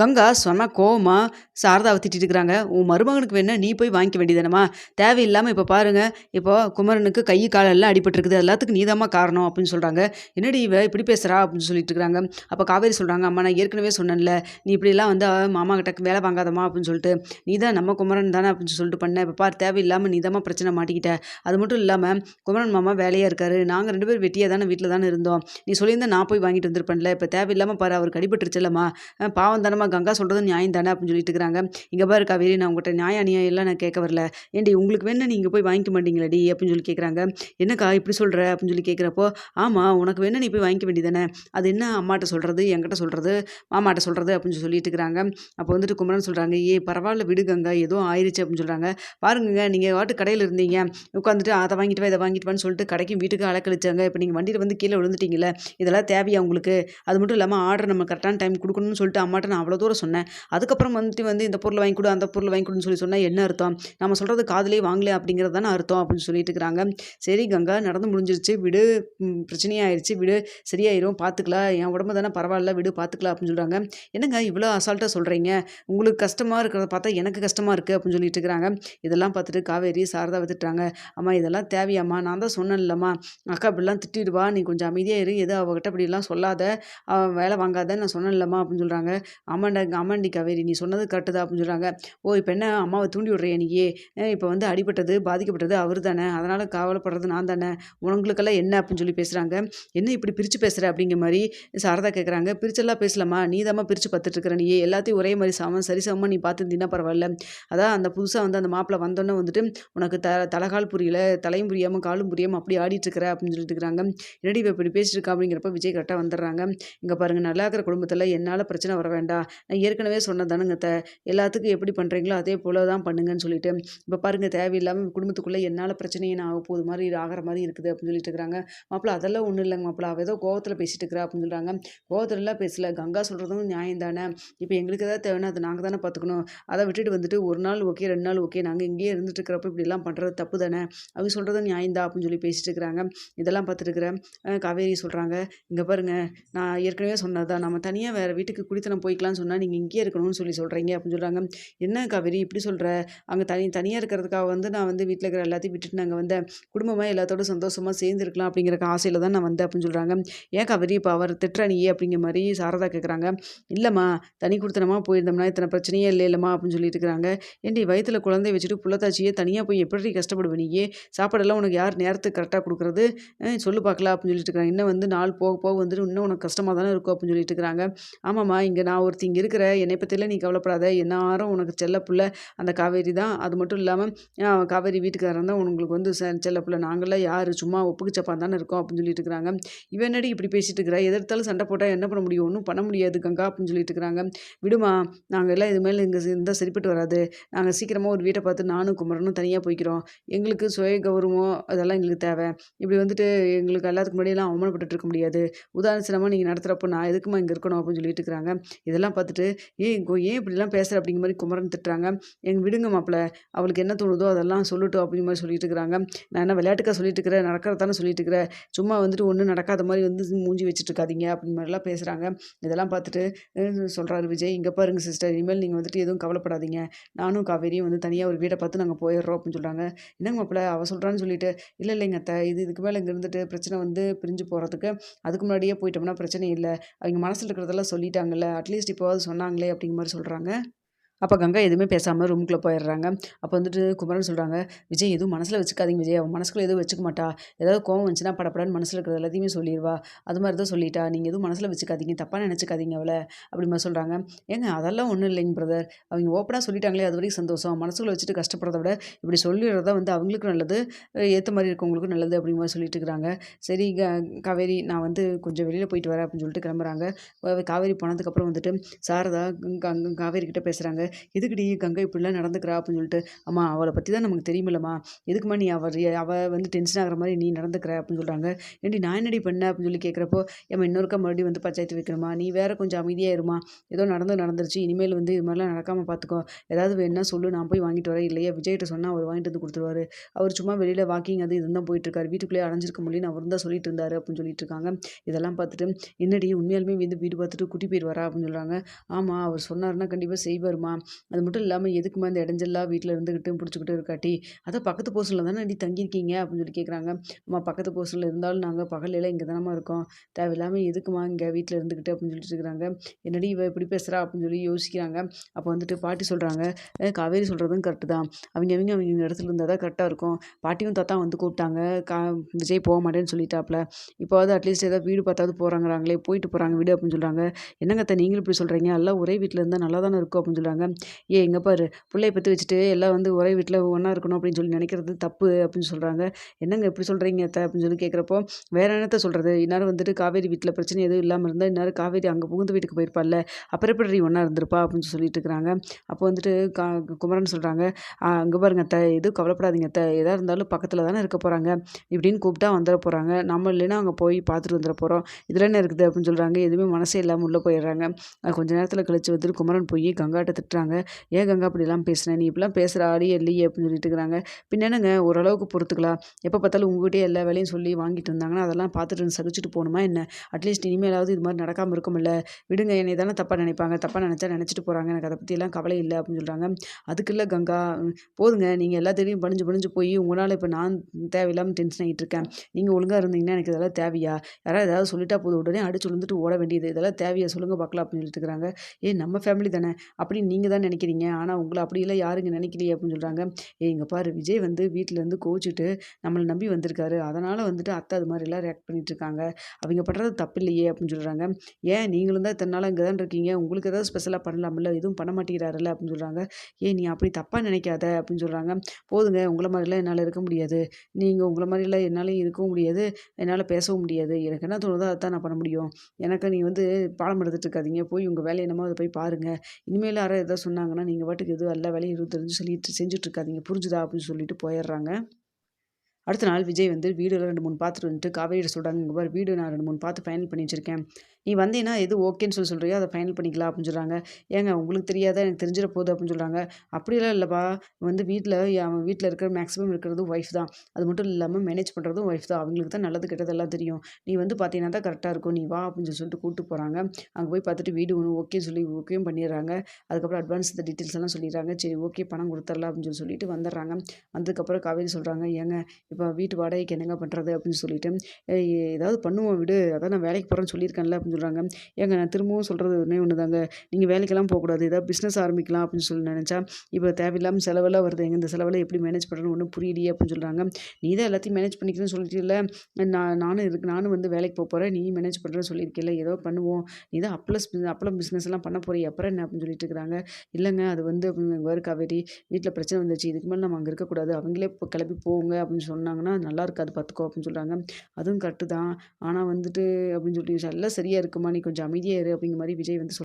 கங்கா சொன்னால் கோவமா சாரதாவை திட்டிட்டு இருக்கிறாங்க. உன் மருமகனுக்கு வேணா நீ போய் வாங்கிக்க வேண்டியதானம்மா தேவையில்லாமல் இப்போ பாருங்கள் இப்போ குமரனுக்கு கை காலெல்லாம் அடிபட்டுருக்குது. எல்லாத்துக்கும் நீதாம்மா காரணம் அப்படின்னு சொல்கிறாங்க என்னடி இவ இப்படி பேசுகிறா அப்படின்னு சொல்லிட்டு இருக்கிறாங்க. அப்போ காவேரி சொல்கிறாங்க அம்மா நான் ஏற்கனவே சொன்னேன்ல. நீ இப்படிலாம் வந்து மாமா கிட்ட வேலை வாங்காதம்மா அப்படின்னு சொல்லிட்டு. நீ தான் நம்ம குமரன் தானே அப்படின்னு சொல்லிட்டு பண்ண. இப்போ பார் தேவையில்லாமல் நீதாம்மா பிரச்சனை மாட்டிக்கிட்ட. அது மட்டும் இல்லாமல் குமரன் மாமா வேலையாக இருக்காரு. நாங்கள் ரெண்டு பேரும் வெட்டியாக தானே வீட்டில் தானே இருந்தோம். நீ சொல்லியிருந்தா நான் போய் வாங்கிட்டு வந்திருப்பேன்ல. இப்போ தேவையில்லாமல் பாரு அவருக்கு அடிபட்டுருச்சுல்லம்மா. பாவம் பாவம் ஆமாம் கங்கா சொல்கிறது நியாயம் தானே அப்படின்னு சொல்லிட்டு இருக்கிறாங்க இங்கே பாரு காவேரி நான் உங்கள்கிட்ட நியாய அநியாயம் எல்லாம் நான் கேட்க வரல. ஏண்டி உங்களுக்கு வேணும் நீங்கள் போய் வாங்கிக்க மாட்டீங்களடி அப்படின்னு சொல்லி கேட்குறாங்க என்னக்கா இப்படி சொல்கிற அப்படின்னு சொல்லி கேட்குறப்போ ஆமாம் உனக்கு வேணும் நீ போய் வாங்கிக்க வேண்டியதானே அது என்ன அம்மாட்ட சொல்கிறது என்கிட்ட சொல்கிறது மாமாட்ட சொல்கிறது அப்படின்னு சொல்லிட்டு இருக்கிறாங்க அப்போ வந்துட்டு குமரன் சொல்கிறாங்க ஏ பரவாயில்ல விடு கங்கா ஏதோ ஆயிடுச்சு அப்படின்னு சொல்கிறாங்க பாருங்க நீங்கள் வாட்டு கடையில் இருந்தீங்க. உட்காந்துட்டு அதை வாங்கிட்டு வா இதை வாங்கிட்டு வான்னு சொல்லிட்டு கடைக்கும் வீட்டுக்கு அலக்கழிச்சாங்க இப்போ நீங்கள் வண்டியில் வந்து கீழே விழுந்துட்டீங்களே இதெல்லாம் தேவையா உங்களுக்கு? அது மட்டும் இல்லாமல் ஆர்டர் நம்ம கரெக்டான டைம் கொடுக்கணும்னு சொல்லிட்டு அம்மாட்ட நான் அவ்வளோ தூரம் சொன்னேன். அதுக்கப்புறம் வந்துட்டு வந்து இந்த பொருளை வாங்கி கொடு அந்த பொருளை வாங்கி கொடுன்னு சொல்லி சொன்னால் என்ன அர்த்தம்? நம்ம சொல்கிறது காதலே வாங்கல அப்படிங்கிறது தானே அர்த்தம் அப்படின்னு சொல்லிட்டு இருக்கிறாங்க. சரி கங்கா நடந்து முடிஞ்சிருச்சு. விடு. பிரச்சனையாயிருச்சு. விடு. சரியாயிரும். பார்த்துக்கலாம் என் உடம்பு தானே பரவாயில்ல. விடு பார்த்துக்கலாம் அப்படின்னு சொல்கிறாங்க என்னங்க இவ்வளோ அசால்ட்டாக சொல்கிறீங்க உங்களுக்கு கஷ்டமாக இருக்கிறத பார்த்தா எனக்கு கஷ்டமாக இருக்குது அப்படின்னு சொல்லிட்டு இருக்கிறாங்க. இதெல்லாம் பார்த்துட்டு காவேரி சாரதா வித்துட்டாங்க அம்மா இதெல்லாம் தேவையாம்மா. நான் தான் சொன்னேன்லம்மா. அக்கா இப்படிலாம் திட்டிடுவா. நீ கொஞ்சம் அமைதியாக இரு. எது அவகிட்ட அப்படிலாம் சொல்லாத. வேலை வாங்காத நான் சொன்னேன்லம்மா அப்படின்னு சொல்கிறாங்க ஆமாண்டா ஆமாண்டி காவேரி நீ சொன்னது கரெக்டு தான் அப்படின்னு சொல்கிறாங்க ஓ இப்போ என்ன அம்மாவை தூண்டி விட்றியா நீயே இப்போ வந்து அடிபட்டது பாதிக்கப்பட்டது அவர் தானே. அதனால் கவலைப்படுறது நான் தானே. உங்களுக்கெல்லாம் என்ன அப்படின்னு சொல்லி பேசுகிறாங்க என்ன இப்படி பிரித்து பேசுகிற அப்படிங்கிற மாதிரி சாரதா கேட்குறாங்க பிரிச்செல்லாம் பேசலாமா? நீ தாம்மா பிரித்து பார்த்துட்டு இருக்கிற. நீ எல்லாத்தையும் ஒரே மாதிரி சமம் சரி சமமாக நீ பார்த்துருந்தீங்கன்னா பரவாயில்ல. அதான் அந்த புதுசாக வந்து அந்த மாப்பிள்ளை வந்தோன்னே வந்துட்டு உனக்கு த தலைகால் புரியல தலையும் புரியாமல் காலும் புரியாமல் அப்படி ஆடிட்டு இருக்கிற அப்படின்னு சொல்லிட்டு இருக்கிறாங்க. என்னடி இப்போ இப்படி பேசிட்டு இருக்கா அப்படிங்கிறப்ப விஜய் கரெக்டாக வந்துடுறாங்க. இங்கே பாருங்கள் நல்லா இருக்கிற குடும்பத்தில் என்னால் பிரச்சனை வர வேண்டாம். நான் ஏற்கனவே சொன்னதானுங்க த எல்லாத்துக்கும் எப்படி பண்ணுறீங்களோ அதே போல தான் பண்ணுங்கன்னு சொல்லிட்டு. இப்போ பாருங்கள் தேவையில்லாமல் குடும்பத்துக்குள்ளே என்னால் பிரச்சனையே நான் ஆக போகுது மாதிரி ஆகிற மாதிரி இருக்குது அப்படின்னு சொல்லிட்டு இருக்கிறாங்க. மாப்பிள்ள அதெல்லாம் ஒன்றும் இல்லைங்க மாப்பிள்ள அவள் ஏதோ கோவத்தில் பேசிட்டு இருக்கிறா அப்படின்னு சொல்கிறாங்க கோவத்திலலாம் பேசல. கங்கா சொல்கிறதும் நியாயம் தானே இப்போ எங்களுக்கு ஏதாவது தேவைன்னா அது நாங்கள் தானே பார்த்துக்கணும் அதை விட்டுட்டு வந்துட்டு ஒரு நாள் ஓகே ரெண்டு நாள் ஓகே நாங்கள் இங்கேயே இருந்துட்டு இருக்கிறப்ப இப்படிலாம் பண்ணுறது தப்பு தானே? அவங்க சொல்கிறது நியாயம் தான் அப்படின்னு சொல்லி பேசிட்டு இருக்கிறாங்க. இதெல்லாம் பார்த்துருக்குறேன் காவேரி சொல்கிறாங்க இங்கே பாருங்க நான் ஏற்கனவே சொன்னதான் நம்ம தனியாக வேறு வீட்டுக்கு குடித்தனம் போய்க்கலாம்னு சொன்னால் நீங்கள் இங்கேயே இருக்கணும்னு சொல்லி சொல்கிறீங்க அப்படின்னு சொல்கிறாங்க என்ன காவேரி இப்படி சொல்கிற அங்கே தனி தனியாக இருக்கிறதுக்காக வந்து நான் வந்து வீட்டில் இருக்கிற எல்லாத்தையும் விட்டுட்டு நாங்கள் வந்தேன் குடும்பமாக எல்லாத்தோட சந்தோஷமாக சேர்ந்து இருக்கலாம் அப்படிங்கிற ஆசையில் தான் நான் வந்தேன் அப்படின்னு சொல்கிறாங்க ஏன் காவேரி இப்போ அவர் திட்டுற அப்படிங்கிற மாதிரி சாரதா கேட்குறாங்க இல்லைம்மா தனி கொடுத்தனமா போயிருந்தோம்னா இத்தனை பிரச்சனையே இல்லை இல்லைம்மா அப்படின்னு சொல்லிட்டு இருக்கிறாங்க. ஏன்டி வயிற்றில் குழந்தைய வச்சுட்டு புள்ளத்தாச்சியே தனியாக போய் எப்படி கஷ்டப்படுவ நீயே சாப்பாடெல்லாம் உனக்கு யார் நேரத்துக்கு கரெக்டாக கொடுக்குறது? சொல்லு பார்க்கலாம் அப்படின்னு சொல்லிட்டு இருக்காங்க இன்னும் வந்து நாள் போக போக வந்துட்டு இன்னும் உனக்கு கஷ்டமாக தானே இருக்கும் அப்படின்னு சொல்லிட்டு இருக்கிறாங்க. ஆமாம்மா இங்கே நான் ஒரு ஒருத்தி இங்கே இருக்கிற என்னை பற்றிலாம் நீ கவலைப்படாத. என்னாரும் உனக்கு செல்ல புள்ள அந்த காவேரி தான். அது மட்டும் இல்லாமல் காவேரி வீட்டுக்காரன் தான் உங்களுக்கு வந்து செல்ல புள்ள. நாங்களாம் யார்? சும்மா ஒப்புக்கு சப்பா தானே இருக்கோம் அப்படின்னு சொல்லிட்டு இருக்கிறாங்க. இவன் என்னடி இப்படி பேசிட்டு இருக்கிறா? எதிர்த்தாலும் சண்டை போட்டால் என்ன பண்ண முடியும்? ஒன்றும் பண்ண முடியாது கங்கா அப்படின்னு சொல்லிட்டு இருக்கிறாங்க. விடுமா நாங்கள் எல்லாம் இது மேலே இங்கே இருந்தால் சரிப்பட்டு வராது. நாங்கள் சீக்கிரமாக ஒரு வீட்டை பார்த்து நானும் குமரனும் தனியாக போய்க்கிறோம். எங்களுக்கு சுய கௌரவம் அதெல்லாம் எங்களுக்கு தேவை. இப்படி வந்துட்டு எங்களுக்கு எல்லாத்துக்கு முன்னாடியெல்லாம் அவமானப்பட்டு இருக்க முடியாது. உதாரணமாக நீங்கள் நடத்துகிறப்போ நான் எதுக்குமா இங்கே இருக்கணும் அப்படின்னு சொல்லிட்டு இருக்கிறாங்க. இதெல்லாம் பார்த்துட்டு ஏன் ஏன் இப்படிலாம் பேசுகிற அப்படிங்கிற மாதிரி குமரன் திட்டுறாங்க. எங்கள் விடுங்க மாப்பிள்ள அவளுக்கு என்ன தோணுதோ அதெல்லாம் சொல்லட்டும் அப்படிங்கிற மாதிரி சொல்லிட்டு இருக்கிறாங்க. நான் என்ன விளையாட்டுக்கா சொல்லிட்டு இருக்கிறேன்? நடக்கிறதானே சொல்லிட்டு இருக்கிறேன் சும்மா வந்துட்டு ஒன்றும் நடக்காத மாதிரி வந்து மூஞ்சி வச்சுட்டு இருக்காதீங்க அப்படின்னு மாதிரிலாம் பேசுகிறாங்க இதெல்லாம் பார்த்துட்டு சொல்கிறாரு விஜய் இங்கே பாருங்க சிஸ்டர் இனிமேல் நீங்கள் வந்துட்டு எதுவும் கவலைப்படாதீங்க. நானும் காவேரியும் வந்து தனியாக ஒரு வீடை பார்த்து நாங்கள் போயிடுறோம் அப்படின்னு சொல்கிறாங்க என்னங்க மாப்பிள்ள அவள் சொல்கிறான்னு சொல்லிட்டு இல்லை இல்லைங்க அத்தை இது இதுக்கு மேலே இங்கே இருந்துட்டு பிரச்சனை வந்து பிரிஞ்சு போகிறதுக்கு அதுக்கு முன்னாடியே போயிட்டோம்னா பிரச்சனை இல்லை. அவங்க மனசில் இருக்கிறதெல்லாம் சொல்லிட்டாங்கல்ல அட்லீஸ்ட் இப்போ இப்போவாது சொன்னாங்களே அப்படிங்கிற மாதிரி சொல்கிறாங்க அப்போ கங்கா எதுவுமே பேசாமல் ரூம்குள்ளே போயிடுறாங்க. அப்போ வந்துட்டு குமரன் சொல்கிறாங்க விஜய் எதுவும் மனசில் வச்சுக்காதீங்க விஜய். அவன் மனசுக்குள்ளே எதுவும் வச்சுக்க மாட்டா. ஏதாவது கோவம் வந்துச்சுன்னா படப்படன்னு மனசில் இருக்கிறது எல்லாத்தையுமே சொல்லிடுவா. அது மாதிரி தான் சொல்லிட்டா. நீங்கள் எதுவும் மனசில் வச்சுக்காதீங்க. தப்பாக நினச்சிக்காதீங்க அவளை. அப்படி மாதிரி சொல்கிறாங்க ஏங்க அதெல்லாம் ஒன்றும் இல்லைங்க பிரதர் அவங்க ஓப்பனாக சொல்லிட்டாங்களே அது வரைக்கும் சந்தோஷம். மனசுக்குள்ள வச்சுட்டு கஷ்டப்படுறத விட இப்படி சொல்லிடுறதா வந்து அவங்களுக்கும் நல்லது. ஏற்ற மாதிரி இருக்கவங்களுக்கும் நல்லது அப்படிங்கிற மாதிரி சொல்லிட்டு இருக்கிறாங்க. சரி க காவேரி நான் வந்து கொஞ்சம் வெளியில் போயிட்டு வரேன் அப்படின்னு சொல்லிட்டு கிளம்புறாங்க. காவேரி போனதுக்கப்புறம் வந்துட்டு சாரதா காவேரி கிட்ட பேசுகிறாங்க எதுக்குடி கங்கை இப்படிலாம் நடந்துக்கிறா அப்படின்னு சொல்லிட்டு அம்மா அவளை பற்றி தான் நமக்கு தெரியுமில்லம்மா. எதுக்குமா நீ அவர் அவள் வந்து டென்ஷன் ஆகிற மாதிரி நீ நடந்துக்கிற அப்படின்னு சொல்கிறாங்க ஏண்டி நான் என்னடி பண்ண அப்படின்னு சொல்லி கேட்குறப்போ ஏமா இன்னொருக்கா மறுபடியும் வந்து பஞ்சாயத்து வைக்கணுமா? நீ வேற கொஞ்சம் அமைதியாக இருமா ஏதோ நடந்து நடந்துருச்சு இனிமேல் வந்து இது மாதிரிலாம் நடக்காமல் பார்த்துக்கோ ஏதாவது வேணா சொல்லு நான் போய் வாங்கிட்டு வரேன். இல்லையா விஜய்கிட்ட சொன்னால் அவர் வாங்கிட்டு வந்து கொடுத்துருவாரு. அவர் சும்மா வெளியில் வாக்கிங் அது இதுதான் போயிட்டுருக்காரு. வீட்டுக்குள்ளேயே அடைஞ்சிருக்க முடியும்னு அவர் தான் சொல்லிட்டு இருந்தார் அப்படின்னு சொல்லிட்டு இருக்காங்க. இதெல்லாம் பார்த்துட்டு என்னடி உண்மையாலுமே வந்து வீடு பார்த்துட்டு குட்டி போயிடுவாரா வரா அப்படின்னு சொல்கிறாங்க ஆமாம் அவர் சொன்னார்னா கண்டிப்பாக செய்வாருமா. அது மட்டும் இல்லாமல் எதுக்குமா இந்த இடைஞ்செல்லாம் வீட்டில் இருந்துக்கிட்டு பிடிச்சிக்கிட்டு இருக்காட்டி? அதான் பக்கத்து போர்ஷனில் தானே அடி தங்கியிருக்கீங்க அப்படின்னு சொல்லி கேட்குறாங்க அம்மா பக்கத்து போர்ஷனில் இருந்தாலும் நாங்கள் பகலில் இங்கே தானம்மா இருக்கோம். தேவையில்லாமல் எதுக்குமா இங்கே வீட்டில் இருந்துக்கிட்டு அப்படின்னு சொல்லிட்டு இருக்கிறாங்க என்னடி இவ இப்படி பேசுகிறா அப்படின்னு சொல்லி யோசிக்கிறாங்க. அப்போ வந்துட்டு பாட்டி சொல்கிறாங்க காவேரி சொல்கிறதும் கரெக்டு தான். அவங்க அவங்க அவங்க இடத்துல இருந்தால் தான் கரெக்டாக இருக்கும். பாட்டியும் தாத்தா வந்து கூப்பிட்டாங்க. கா விஜய் போக மாட்டேன்னு சொல்லிட்டாப்ல. இப்போவாது அட்லீஸ்ட் ஏதாவது வீடு பார்த்தாவது போகிறாங்கிறாங்களே போயிட்டு போகிறாங்க வீடு அப்படின்னு சொல்கிறாங்க என்னங்க அத்தை நீங்களும் இப்படி சொல்கிறீங்க எல்லாம் ஒரே வீட்டில் இருந்தால் நல்லா தானே இருக்கும் அப்படின்னு சொல்கிறாங்க ஏ எங்கே பாரு. பிள்ளைய பற்றி வச்சுட்டு எல்லாம் வந்து ஒரே வீட்டில் ஒன்றா இருக்கணும் அப்படின்னு சொல்லி நினைக்கிறது தப்பு அப்படின்னு சொல்கிறாங்க என்னங்க இப்படி சொல்கிறீங்க அத்தை அப்படின்னு சொல்லி கேட்குறப்போ வேற என்னத்த சொல்கிறது இந்நேரம் வந்துட்டு காவேரி வீட்டில் பிரச்சனை எதுவும் இல்லாமல் இருந்தால் இந்நேரம் காவேரி அங்கே புகுந்து வீட்டுக்கு போயிருப்பாள்ல. அப்புறம் எப்படி ஒன்றா இருந்திருப்பா அப்படின்னு சொல்லிட்டு இருக்கிறாங்க அப்போ வந்துட்டு கா குமரன் சொல்கிறாங்க அங்கே பாருங்க அத்தை. எதுவும் கவலைப்படாதீங்க அத்தை. எதாக இருந்தாலும் பக்கத்தில் தானே இருக்க போகிறாங்க இப்படின்னு கூப்பிட்டா வந்துட போகிறாங்க நம்ம இல்லைன்னா அங்கே போய் பார்த்துட்டு வந்துட போகிறோம் இதில் என்ன இருக்குது? அப்படின்னு சொல்கிறாங்க எதுவுமே மனசே இல்லாமல் உள்ளே போயிடுறாங்க. கொஞ்ச நேரத்தில் கழிச்சு வந்துட்டு குமரன் போய் கங்காட்ட திட்டுறாங்க ஏன் கங்கா அப்படிலாம் பேசுனேன் நீ இப்படிலாம் பேசுகிற ஆடியே இல்லையே அப்படின்னு சொல்லிட்டு இருக்கிறாங்க. பின்னனுங்க ஓரளவுக்கு பொறுத்துக்கலாம். எப்போ பார்த்தாலும் உங்ககிட்டயே எல்லா வேலையும் சொல்லி வாங்கிட்டு இருந்தாங்கன்னா அதெல்லாம் பார்த்துட்டு சகிச்சுட்டு போகணுமா என்ன? அட்லீஸ்ட் இனிமேலாவது இது மாதிரி நடக்காமல் இருக்கும்ல. விடுங்க என்னை தானே தப்பாக நினைப்பாங்க. தப்பாக நினச்சா நினச்சிட்டு போகிறாங்க எனக்கு அதை பற்றியெல்லாம் கவலை இல்லை அப்படின்னு சொல்கிறாங்க அதுக்கு இல்லை கங்கா போதுங்க. நீங்கள் எல்லாத்தையும் பணிஞ்சு பணிஞ்சு போய் உங்களால் இப்போ நான் தேவையில்லாமல் டென்ஷன் ஆகிட்டு இருக்கேன். நீங்கள் ஒழுங்காக இருந்தீங்கன்னா எனக்கு இதெல்லாம் தேவையா? யாராவது ஏதாவது சொல்லிட்டா போதும். உடனே அடிச்சு விழுந்துட்டு ஓட வேண்டியது. இதெல்லாம் தேவையா? சொல்லுங்க பார்க்கலாம் அப்படின்னு சொல்லிட்டு இருக்கிறாங்க. ஏ நம்ம ஃபேமிலி தானே. அப்படின்னு நீங்கள் தான் நினைக்கிறீங்க. ஆனால் உங்களை அப்படியெல்லாம் யாருங்க நினைக்கலையே அப்படின்னு சொல்கிறாங்க ஏ இங்கே பாரு விஜய் வந்து வீட்டிலேருந்து கோச்சிட்டு நம்மளை நம்பி வந்திருக்காரு. அதனால் வந்துட்டு அத்தை அது மாதிரிலாம் ரியாக்ட் பண்ணிகிட்டு இருக்காங்க. அவங்க பண்ணுறது தப்பு இல்லையே அப்படின்னு சொல்கிறாங்க ஏன் நீங்களும் தான் இத்தனை நாள் இங்கே தான் இருக்கீங்க? உங்களுக்கு ஏதாவது ஸ்பெஷலாக பண்ணலாம்ல? எதுவும் பண்ண மாட்டேங்கிறாருல்ல அப்படின்னு சொல்கிறாங்க ஏ நீ அப்படி தப்பாக நினைக்காத அப்படின்னு சொல்கிறாங்க போதுங்க உங்களை மாதிரிலாம் என்னால் இருக்க முடியாது. நீங்கள் உங்களை மாதிரிலாம் என்னால் இருக்கவும் முடியாது. என்னால் பேசவும் முடியாது. எனக்கு என்ன தோணுதோ அதை தான் நான் பண்ண முடியும். எனக்கு நீ வந்து பாடம் எடுத்துகிட்டு இருக்காதீங்க. போய் உங்கள் வேலையை என்னமோ அதை போய் பாருங்கள் இனிமேல் யாராவது எதாவது சொன்னாங்கன்னா நீங்கள் பாட்டுக்கு எதுவும் எல்லா வேலையும் இருந்து தெரிஞ்சு சொல்லிட்டு செஞ்சுட்டு இருக்காதீங்க புரிஞ்சுதா அப்படின்னு சொல்லிட்டு போயிடுறாங்க. அடுத்த நாள் விஜய் வந்து வீடுல ரெண்டு மூணு பார்த்துட்டு வந்துட்டு காவேரியிட சொல்கிறாங்க இங்கே பாரு வீடு நான் ரெண்டு மூணு பார்த்து ஃபைனல் பண்ணி வச்சுருக்கேன். நீ வந்தீங்கன்னா எது ஓகேன்னு சொல்லி சொல்கிறியோ அதை ஃபைனல் பண்ணிக்கலாம் அப்படின்னு சொல்கிறாங்க ஏங்க உங்களுக்கு தெரியாத? எனக்கு தெரிஞ்சிட போகுது அப்படின்னு சொல்கிறாங்க அப்படிலாம் இல்லைப்பா. வந்து வீட்டில் அவன் வீட்டில் இருக்கிற மேக்ஸிமம் இருக்கிறது ஒய்ஃப் தான். அது மட்டும் இல்லாமல் மேனேஜ் பண்ணுறதும் ஒய்ஃப் தான். அவங்களுக்கு தான் நல்லது கெட்டதெல்லாம் தெரியும். நீ வந்து பார்த்தீங்கன்னா தான் கரெக்டாக இருக்கும். நீ வா அப்படின்னு சொல்லி சொல்லிட்டு கூப்பிட்டு போகிறாங்க அங்கே போய் பார்த்துட்டு வீடு ஒன்று ஓகே சொல்லி ஓகேயும் பண்ணிடுறாங்க. அதுக்கப்புறம் அட்வான்ஸ் இந்த டீட்டெயில்ஸ் எல்லாம் சொல்லிடுறாங்க. சரி ஓகே பணம் கொடுத்துர்லாம் அப்படின்னு சொல்லி சொல்லிட்டு வந்துடுறாங்க. வந்ததுக்கப்புறம் காவேரி சொல்கிறாங்க ஏங்க இப்போ வீட்டு வாடகைக்கு என்னங்க பண்ணுறது அப்படின்னு சொல்லிட்டு ஏதாவது பண்ணுவோம் விடு. அதான் நான் வேலைக்கு போகிறேன்னு சொல்லியிருக்கேன்ல அப்படின்னு சொல்கிறாங்க ஏங்க நான் திரும்பவும் சொல்கிறது ஒன்றே ஒன்று தாங்க நீங்கள் வேலைக்கெல்லாம் போகக்கூடாது. ஏதாவது பிஸ்னஸ் ஆரம்பிக்கலாம் அப்படின்னு சொல்லி நினச்சா இப்போ தேவையில்லாமல் செலவெல்லாம் வருது. எங்கள் இந்த செலவெல்லாம் எப்படி மேனேஜ் பண்ணுறேன்னு ஒன்றும் புரியலையே அப்படின்னு சொல்கிறாங்க நீ தான் எல்லாத்தையும் மேனேஜ் பண்ணிக்கிறேன்னு சொல்லிட்டு இல்லை நான் நானும் இருக்கு நானும் வந்து வேலைக்கு போக போகிறேன் நீ மேனேஜ் பண்ணுறேன்னு சொல்லியிருக்கல ஏதோ பண்ணுவோம். நீ தான் அப்ளஸ் அப்பளம் பிஸ்னஸ்லாம் பண்ண போகிறீ அப்புறம் என்ன அப்படின்னு சொல்லிட்டு இருக்கிறாங்க. இல்லைங்க அது வந்து வேறு காவேரி வீட்டில் பிரச்சனை வந்துச்சு இதுக்கு மேலே நம்ம அங்கே இருக்கக்கூடாது. அவங்களே இப்போ கிளம்பி போங்க அப்படின்னு சொன்னாங்கன்னா நல்லா இருக்காது. பார்த்துக்கோ அப்படின்னு சொல்கிறாங்க அதுவும் கரெக்டு தான். ஆனால் வந்துட்டு அப்படின்னு சொல்லி எல்லாம் சரியாக இருக்குமா? நீ கொஞ்சம் அமைதியாக இரு அப்படிங்கிற மாதிரி விஜய் வந்து சொல்